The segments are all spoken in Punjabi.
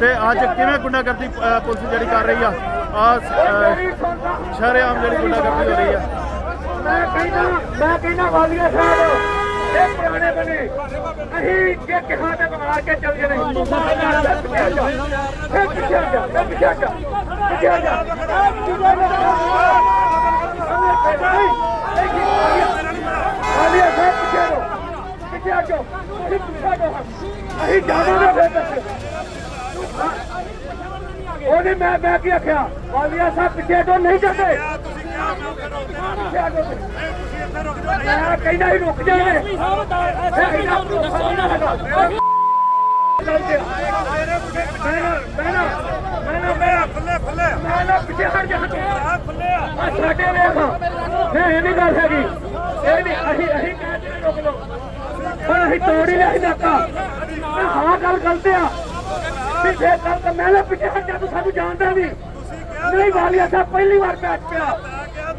ਤੇ ਅੱਜ ਕਿਵੇਂ ਗੁੰਡਾਗਰਦੀ ਅ, ਪੁਲਿਸ ਜਿਹੜੀ ਕਰ ਰਹੀ ਆ ਆ ਸ਼ਰੇਆਮ ਜਿਹੜੀ ਗੁੰਡਾਗਰਦੀ ਹੋ ਰਹੀ ਆ ਮੈਂ ਕਹਿੰਦਾ ਮੈਂ ਕਹਿੰਦਾ ਵਾਲੀਆ ਸਾਹਿਬ ਇਹ ਪੁਰਾਣੇ ਬਣੇ ਅਸੀਂ ਜੇ ਕਿਹਾਂ ਤੇ ਮਾਰ ਕੇ ਚੱਲ ਜਣੇ ਫਿਰ ਪਿੱਛੇ ਆ ਜਾ ਫਿਰ ਪਿੱਛੇ ਆ ਜਾ ਪਿੱਛੇ ਆ ਜਾ ਵਾਲੀਆ ਸਾਹਿਬ ਪਿੱਛੇ ਆ ਜਾਓ ਪਿੱਛੇ ਜਾਓ ਅਸੀਂ ਜਾਵਾਂਗੇ ਫਿਰ ਪਿੱਛੇ ਉਹਨੇ ਮੈਂ ਮੈਂ ਕੀ ਆਖਿਆ? ਵਾਲੀਆ ਸਾਹਿਬ ਪਿੱਛੇ ਤੋਂ ਨਹੀਂ ਜਾਂਦੇ। ਪਿੱਛੇ ਆ ਜਾਓ। ਮੈਂ ਕਹਿੰਦਾ ਹੀ ਰੁਕ ਜਾਵੇ ਮੈਂ ਕਹਿੰਦਾ ਭਰੋਸਾ ਨਹੀਂ ਹੈਗਾ ਮੈਂ ਨਾ ਮੈਂ ਨਾ ਮੈਂ ਨਾ ਮੇਰਾ ਖੁੱਲੇ ਖੁੱਲੇ ਮੈਂ ਨਾ ਪਿੱਛੇ ਹਟ ਜਾ। ਆ ਖੁੱਲੇ ਆ। ਸਾਡੇ ਵੇਖ ਮੈਂ ਇਹ ਨਹੀਂ ਗੱਲ ਹੈਗੀ। ਇਹ ਨਹੀਂ ਅਸੀਂ ਅਸੀਂ ਕਹਿੰਦੇ ਰੁਕ ਲਓ ਪਰ ਅਸੀਂ ਤੋੜ ਹੀ ਲਿਆ ਹਾਂ ਗੱਲ ਗਲਤ ਆ। ਪਿੱਛੇ ਗੱਲ ਤਾਂ ਮੈਂ ਨਾ ਪਿੱਛੇ ਹਟ ਤੂੰ ਸਾਨੂੰ ਜਾਣਦਾ ਨਹੀਂ ਨਹੀਂ ਵਾਲੀਆ ਸਾਹਿਬ ਪਹਿਲੀ ਵਾਰ ਬੈਠ ਪਿਆ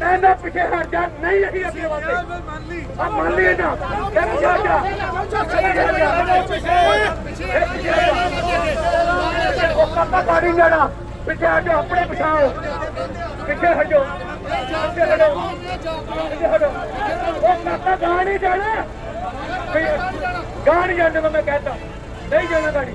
ਮੈਂ ਨਾ ਪਿੱਛੇ ਹਟ ਜਾ ਨਹੀਂ ਅਸੀਂ ਅੱਗੇ ਵਧਦੇ। ਆ ਮੰਨ ਲਈ ਨਾ ਇਹ ਪਿੱਛੇ ਹਟ ਜਾ ਉਹ ਕਾਕਾ ਗਾੜੀ ਜਾਣਾ ਪਿੱਛੇ ਹਟੋ ਆਪਣੇ ਪਛਾਓ ਪਿੱਛੇ ਹਟੋ ਪਿੱਛੇ ਹਟੋ ਪਿੱਛੇ ਹਟੋ ਉਹ ਕਾਕਾ ਗਾੜੀ ਜਾਣਾ। ਗਾੜੀ ਜਾਣ ਮੈਂ ਕਹਿੰਦਾ ਨਹੀਂ ਜਾਣਾ ਗਾੜੀ।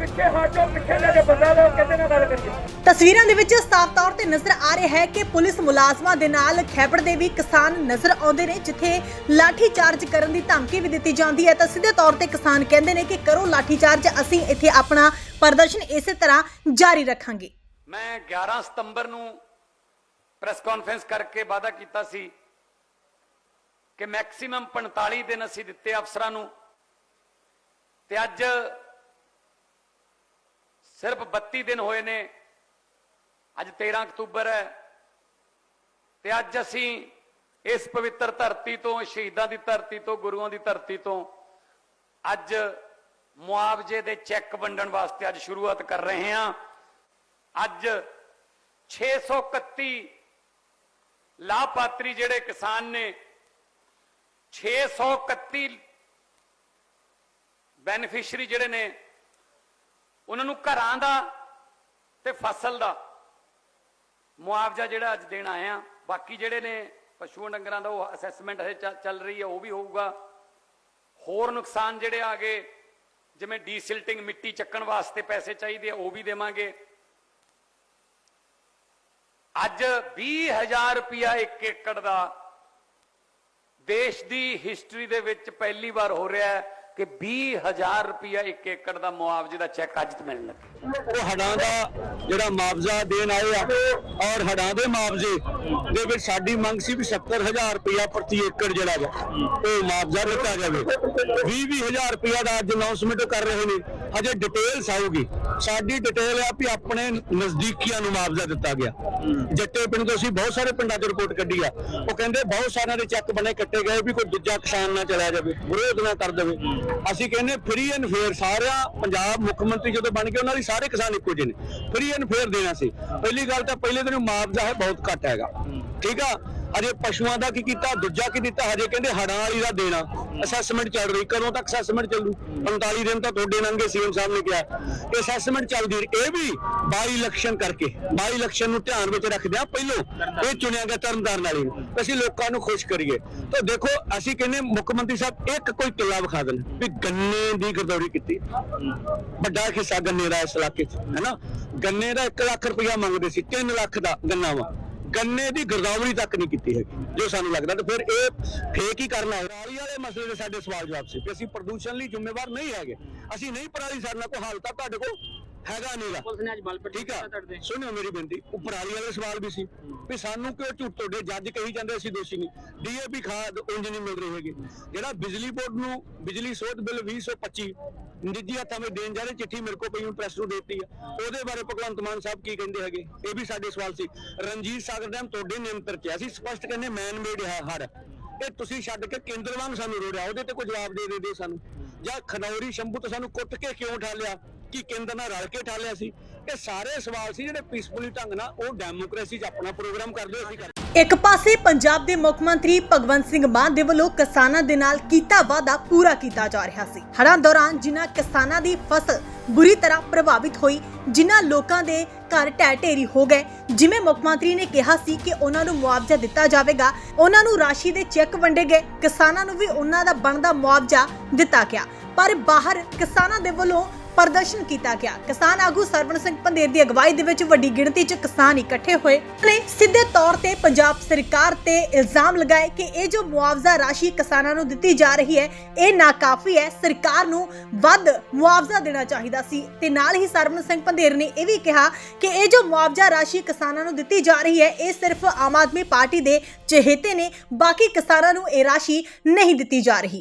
ਪਿੱਛੇ ਹਟੋ ਪਿੱਛੇ ਲੈ ਕੇ ਬੰਦਾ ਲਓ ਕਿਤੇ ਨਾ ਗੱਲ ਕਰੀਏ। ਤਸਵੀਰਾਂ ਦੇ ਵਿੱਚ ਸਾਫ਼ ਤੌਰ ਤੇ ਨਜ਼ਰ ਆ ਰਿਹਾ ਹੈ ਕਿ ਪੁਲਿਸ ਮੁਲਾਜ਼ਮਾਂ ਦੇ ਨਾਲ ਖੈਬੜ ਦੇ ਵੀ ਕਿਸਾਨ ਨਜ਼ਰ ਆਉਂਦੇ ਨੇ ਜਿੱਥੇ ਲਾਠੀ ਚਾਰਜ ਕਰਨ ਦੀ ਧਮਕੀ ਵੀ ਦਿੱਤੀ ਜਾਂਦੀ ਹੈ। ਤਾਂ ਸਿੱਧੇ ਤੌਰ ਤੇ ਕਿਸਾਨ ਕਹਿੰਦੇ ਨੇ ਕਿ ਕਰੋ ਲਾਠੀ ਚਾਰਜ ਅਸੀਂ ਇੱਥੇ ਆਪਣਾ ਪ੍ਰਦਰਸ਼ਨ ਇਸੇ ਤਰ੍ਹਾਂ ਜਾਰੀ ਰੱਖਾਂਗੇ। ਮੈਂ 11 ਸਤੰਬਰ ਨੂੰ ਪ੍ਰੈਸ ਕਾਨਫਰੰਸ ਕਰਕੇ ਵਾਅਦਾ ਕੀਤਾ ਸੀ ਕਿ ਮੈਕਸਿਮਮ 45 ਦਿਨ ਅਸੀਂ ਦਿੱਤੇ ਅਫਸਰਾਂ ਨੂੰ। ਤੇ ਅੱਜ ਸਿਰਫ 32 ਦਿਨ ਹੋਏ ਨੇ। ਅੱਜ 13 ਅਕਤੂਬਰ ਹੈ ਤੇ ਅੱਜ ਅਸੀਂ ਇਸ ਪਵਿੱਤਰ ਧਰਤੀ ਤੋਂ, ਸ਼ਹੀਦਾਂ ਦੀ ਧਰਤੀ ਤੋਂ, ਗੁਰੂਆਂ ਦੀ ਧਰਤੀ ਤੋਂ ਅੱਜ ਮੁਆਵਜ਼ੇ ਦੇ ਚੈੱਕ ਵੰਡਣ ਵਾਸਤੇ ਅੱਜ ਸ਼ੁਰੂਆਤ ਕਰ ਰਹੇ ਹਾਂ। ਅੱਜ 631 ਲਾਭਪਾਤਰੀ ਜਿਹੜੇ ਕਿਸਾਨ ਨੇ 631 ਬੈਨੀਫੀਸ਼ਰੀ ਜਿਹੜੇ ਨੇ ਉਹਨਾਂ ਨੂੰ ਘਰਾਂ ਦਾ ਤੇ ਫਸਲ ਦਾ ਮੁਆਵਜ਼ਾ ਜਿਹੜਾ ਅੱਜ ਦੇਣ ਆਏ ਆ। ਬਾਕੀ ਜਿਹੜੇ ਨੇ ਪਸ਼ੂਆਂ ਡੰਗਰਾਂ ਦਾ ਉਹ ਅਸੈਸਮੈਂਟ ਹਜੇ ਚੱਲ- ਰਹੀ ਹੈ ਉਹ ਵੀ ਹੋਊਗਾ। ਹੋਰ ਨੁਕਸਾਨ ਜਿਹੜੇ ਆ ਗਏ, ਜਿਵੇਂ ਡੀਸਿਲਟਿੰਗ ਮਿੱਟੀ ਚੱਕਣ ਵਾਸਤੇ ਪੈਸੇ ਚਾਹੀਦੇ ਆ, ਉਹ ਵੀ ਦੇਵਾਂਗੇ। ਅੱਜ 20000 ਰੁਪਇਆ ਇੱਕ ਏਕੜ ਦਾ ਦੇਸ਼ ਦੀ ਹਿਸਟਰੀ ਦੇ ਵਿੱਚ ਪਹਿਲੀ ਵਾਰ ਹੋ ਰਿਹਾ ਹੈ। ਕਿ 20000 ਰੁਪਇਆ ਇੱਕ ਏਕੜ ਦਾ ਮੁਆਵਜ਼ੇ ਦਾ ਚੈੱਕ ਅੱਜ ਮਿਲਣ ਲੱਗਾ। ਉਹ ਹੜਾਂ ਦਾ ਜਿਹੜਾ ਮੁਆਵਜ਼ਾ ਦੇਣ ਆਏ ਆ, ਔਰ ਹੜਾਂ ਦੇ ਮੁਆਵਜ਼ੇ ਦੇ ਵਿੱਚ ਸਾਡੀ ਮੰਗ ਸੀ ਵੀ 70000 ਰੁਪਇਆ ਪ੍ਰਤੀ ਏਕੜ ਜਿਹੜਾ ਵਾ, ਉਹ ਮੁਆਵਜ਼ਾ ਦਿੱਤਾ ਜਾਵੇ। 20-20000 ਰੁਪਇਆ ਦਾ ਅੱਜ ਅਨਾਉਂਸਮੈਂਟ ਕਰ ਰਹੇ ਨੇ। ਹਜੇ ਡਿਟੇਲਸ ਆਊਗੀ। ਸਾਡੀ ਡਿਟੇਲ ਆ ਵੀ ਆਪਣੇ ਨਜ਼ਦੀਕੀਆਂ ਨੂੰ ਮੁਆਵਜ਼ਾ ਦਿੱਤਾ ਗਿਆ। ਜੱਟੇ ਪਿੰਡ ਤੋਂ ਅਸੀਂ ਬਹੁਤ ਸਾਰੇ ਪਿੰਡਾਂ 'ਚ ਰਿਪੋਰਟ ਕੱਢੀ ਆ। ਉਹ ਕਹਿੰਦੇ ਬਹੁਤ ਸਾਰਿਆਂ ਦੇ ਚੈੱਕ ਬਣੇ, ਕੱਟੇ ਗਏ ਵੀ ਕੋਈ ਦੂਜਾ ਕਿਸਾਨ ਨਾ ਚਲਾ ਜਾਵੇ, ਵਿਰੋਧ ਨਾ ਕਰ ਦੇਵੇ। ਅਸੀਂ ਕਹਿੰਦੇ ਫ੍ਰੀ ਐਂਡ ਫੇਅਰ ਸਾਰਿਆਂ, ਪੰਜਾਬ ਮੁੱਖ ਮੰਤਰੀ ਜਦੋਂ ਬਣ ਗਏ, ਉਹਨਾਂ ਦੀ ਸਾਰੇ ਕਿਸਾਨ ਇੱਕੋ ਜਿਹੇ ਨੇ। ਫ੍ਰੀ ਐਂਡ ਫੇਅਰ ਦੇਣਾ ਸੀ। ਪਹਿਲੀ ਗੱਲ ਤਾਂ ਪਹਿਲੇ ਦਿਨ ਮੁਆਵਜ਼ਾ ਹੈ, ਬਹੁਤ ਘੱਟ ਹੈਗਾ। ਠੀਕ ਆ? ਹਜੇ ਪਸ਼ੂਆਂ ਦਾ ਕੀ ਕੀਤਾ, ਦੂਜਾ ਕੀ ਦਿੱਤਾ, ਹਜੇ ਕਹਿੰਦੇ ਹੜਾਂ ਵਾਲੀ ਦਾ ਦੇਣਾ। ਅਸੈਸਮੈਂਟ ਚੱਲ ਰਹੀ, ਕਦੋਂ ਤੱਕ ਅਸੈਸਮੈਂਟ ਚੱਲੂ? 45 ਦਿਨ ਤਾਂ ਤੁਹਾਡੇ ਲੰਘੇ ਸੀਐਮ ਸਾਹਿਬ ਨੇ ਕਿਹਾ। ਇਹ ਅਸੈਸਮੈਂਟ ਚੱਲਦੀ ਇਹ ਵੀ ਬਾਈ ਇਲੈਕਸ਼ਨ ਕਰਕੇ, ਬਾਈ ਇਲੈਕਸ਼ਨ ਨੂੰ ਧਿਆਨ ਵਿੱਚ ਰੱਖਦਿਆਂ ਪਹਿਲੋਂ ਇਹ ਚੁਣਿਆ ਗਿਆ ਤਰਨਤਾਰਨ ਵਾਲੀ ਨੂੰ ਅਸੀਂ ਲੋਕਾਂ ਨੂੰ ਖੁਸ਼ ਕਰੀਏ। ਤਾਂ ਦੇਖੋ, ਅਸੀਂ ਕਹਿੰਦੇ ਮੁੱਖ ਮੰਤਰੀ ਸਾਹਿਬ, ਇੱਕ ਕੋਈ ਕਿੱਲਾ ਵਿਖਾ ਦੇਣ ਵੀ ਗੰਨੇ ਦੀ ਗਰਦੌਰੀ ਕੀਤੀ। ਵੱਡਾ ਹਿੱਸਾ ਗੰਨੇ ਦਾ ਇਸ ਇਲਾਕੇ 'ਚ ਹੈਨਾ ਗੰਨੇ ਦਾ 1 ਲੱਖ ਰੁਪਇਆ ਮੰਗਦੇ ਸੀ 3 ਲੱਖ ਦਾ ਗੰਨਾ ਵਾ। ਗੰਨੇ ਦੀ ਗਰਦਾਵਰੀ ਤੱਕ ਨਹੀਂ ਕੀਤੀ ਹੈਗੀ, ਜੋ ਸਾਨੂੰ ਲੱਗਦਾ ਤੇ ਫਿਰ ਇਹ ਫੇਕ ਹੀ ਕਰਨਾ ਹੈ ਪਰਾਲੀ ਵਾਲੇ ਮਸਲੇ ਦੇ ਸਾਡੇ ਸਵਾਲ ਜਵਾਬ ਸੀ ਕਿ ਅਸੀਂ ਪ੍ਰਦੂਸ਼ਣ ਲਈ ਜ਼ਿੰਮੇਵਾਰ ਨਹੀਂ ਹੈਗੇ। ਅਸੀਂ ਨਹੀਂ ਪਰਾਲੀ ਸਾਡੇ ਨਾਲ ਕੋਈ ਹਾਲ ਤਾਂ ਤੁਹਾਡੇ ਕੋਲ ਹੈਗਾ ਨਹੀਂਗਾ ਪੁਲਿਸ ਨੇ ਅੱਜ ਬਲ ਪੱਟੀ ਠੀਕ ਆ। ਸੁਣਿਓ ਮੇਰੀ ਬੇਨਤੀ ਉਹ ਪਰਾਲੀ ਵਾਲੇ ਸਵਾਲ ਵੀ ਸੀ ਵੀ ਸਾਨੂੰ ਕਿਉਂ ਝੂਠ ਤੁਹਾਡੇ ਜੱਜ ਕਹੀ ਜਾਂਦੇ ਅਸੀਂ ਦੋਸ਼ੀ ਨਹੀਂ। ਡੀਏਪੀ ਖਾਦ ਉਂਝ ਨਹੀਂ ਮਿਲ ਰਹੀ ਹੈਗੀ। ਜਿਹੜਾ ਬਿਜਲੀ ਬੋਰਡ ਨੂੰ ਬਿਜਲੀ ਸੋਧ ਬਿੱਲ 2025 ਨਿੱਜੀ ਹੱਥਾਂ ਵਿੱਚ ਦੇਣ ਜਾ ਰਹੇ ਚਿੱਠੀ ਮੇਰੇ ਕੋਲ ਪਈ ਨੂੰ ਪ੍ਰੈਸ ਨੂੰ ਦੇਤੀ ਆ। ਉਹਦੇ ਬਾਰੇ ਭਗਵੰਤ ਮਾਨ ਸਾਹਿਬ ਕੀ ਕਹਿੰਦੇ ਹੈਗੇ? ਇਹ ਵੀ ਸਾਡੇ ਸਵਾਲ ਸੀ। ਰਣਜੀਤ ਸਾਗਰ ਡੈਮ ਤੁਹਾਡੇ ਨਿਯੰਤਰ ਚ। ਅਸੀਂ ਸਪਸ਼ਟ ਕਹਿੰਦੇ ਮੈਨ ਮੇਡ ਹੈ ਹੜ ਇਹ ਤੁਸੀਂ ਛੱਡ ਕੇ ਕੇਂਦਰ ਵਾਂਗ ਸਾਨੂੰ ਰੋੜਿਆ ਉਹਦੇ ਤੇ ਕੋਈ ਜਵਾਬ ਦੇ ਦੇ ਸਾਨੂੰ। ਜਾਂ ਖਨੌਰੀ ਸ਼ੰਭੂ ਤੋਂ ਸਾਨੂੰ ਕੁੱਟ ਕੇ ਕਿਉਂ ਠਾਲਿਆ ਕੀ ਕੇਂਦਰ ਨਾਲ ਰਲ ਕੇ ਠਾਲਿਆ ਸੀ ਇਹ ਸਾਰੇ ਸਵਾਲ ਸੀ ਜਿਹੜੇ ਪੀਸਫੁਲੀ ਢੰਗ ਨਾਲ ਉਹ ਡੈਮੋਕ੍ਰੇਸੀ 'ਚ ਆਪਣਾ ਪ੍ਰੋਗਰਾਮ ਕਰਦੇ ਅਸੀਂ ਕਰਦੇ ਇੱਕ ਪਾਸੇ ਪੰਜਾਬ ਦੇ ਮੁੱਖ ਮੰਤਰੀ ਭਗਵੰਤ ਸਿੰਘ ਮਾਨ ਦੇ ਵੱਲੋਂ ਕਿਸਾਨਾਂ ਦੇ ਨਾਲ ਕੀਤਾ ਵਾਅਦਾ ਪੂਰਾ ਕੀਤਾ ਜਾ ਰਿਹਾ ਸੀ। ਹੜ੍ਹਾਂ ਦੌਰਾਨ ਜਿਨ੍ਹਾਂ ਕਿਸਾਨਾਂ ਦੀ ਫਸਲ ਬੁਰੀ ਤਰ੍ਹਾਂ ਪ੍ਰਭਾਵਿਤ ਹੋਈ, ਜਿਨ੍ਹਾਂ ਲੋਕਾਂ ਦੇ ਘਰ ਢਹਿ ਢੇਰੀ ਹੋ ਗਏ, ਜਿਵੇਂ ਮੁੱਖ ਮੰਤਰੀ ਨੇ ਕਿਹਾ ਸੀ ਕਿ ਉਹਨਾਂ ਨੂੰ ਮੁਆਵਜ਼ਾ ਦਿੱਤਾ ਜਾਵੇਗਾ, ਉਹਨਾਂ ਨੂੰ ਰਾਸ਼ੀ ਦੇ ਚੈੱਕ ਵੰਡੇ ਗਏ, ਕਿਸਾਨਾਂ ਨੂੰ ਵੀ ਉਹਨਾਂ ਦਾ ਬਣਦਾ ਮੁਆਵਜ਼ਾ ਦਿੱਤਾ ਗਿਆ। ਪਰ ਬਾਹਰ ਕਿਸਾਨਾਂ ਦੇ ਵੱਲੋਂ ਪ੍ਰਦਰਸ਼ਨ ਕੀਤਾ ਗਿਆ। ਕਿਸਾਨ ਆਗੂ ਸਰਵਣ ਸਿੰਘ ਪੰਦੇਰ ਦੀ ਅਗਵਾਈ ਦੇ ਵਿੱਚ ਵੱਡੀ ਗਿਣਤੀ 'ਚ ਕਿਸਾਨ ਇਕੱਠੇ ਹੋਏ। ਨੇ ਸਿੱਧੇ ਤੌਰ ਤੇ ਪੰਜਾਬ ਸਰਕਾਰ ਤੇ ਇਲਜ਼ਾਮ ਲਗਾਏ ਕਿ ਇਹ ਜੋ ਮੁਆਵਜ਼ਾ ਰਾਸ਼ੀ ਕਿਸਾਨਾਂ ਨੂੰ ਦਿੱਤੀ ਜਾ ਰਹੀ ਹੈ, ਇਹ ਨਾਕਾਫੀ ਹੈ। ਸਰਕਾਰ ਨੂੰ ਵੱਧ ਮੁਆਵਜ਼ਾ ਦੇਣਾ ਚਾਹੀਦਾ ਸੀ। ਤੇ ਨਾਲ ਹੀ ਸਰਵਣ ਸਿੰਘ ਪੰਦੇਰ ਨੇ ਇਹ ਵੀ ਕਿਹਾ ਕਿ ਇਹ ਜੋ ਮੁਆਵਜ਼ਾ ਰਾਸ਼ੀ ਕਿਸਾਨਾਂ ਨੂੰ ਦਿੱਤੀ ਜਾ ਰਹੀ ਹੈ, ਇਹ ਸਿਰਫ ਆਮ ਆਦਮੀ ਪਾਰਟੀ ਦੇ ਚਹੇਤੇ ਨੇ। ਬਾਕੀ ਕਿਸਾਨਾਂ ਨੂੰ ਇਹ ਰਾਸ਼ੀ ਨਹੀਂ ਦਿੱਤੀ ਜਾ ਰਹੀ।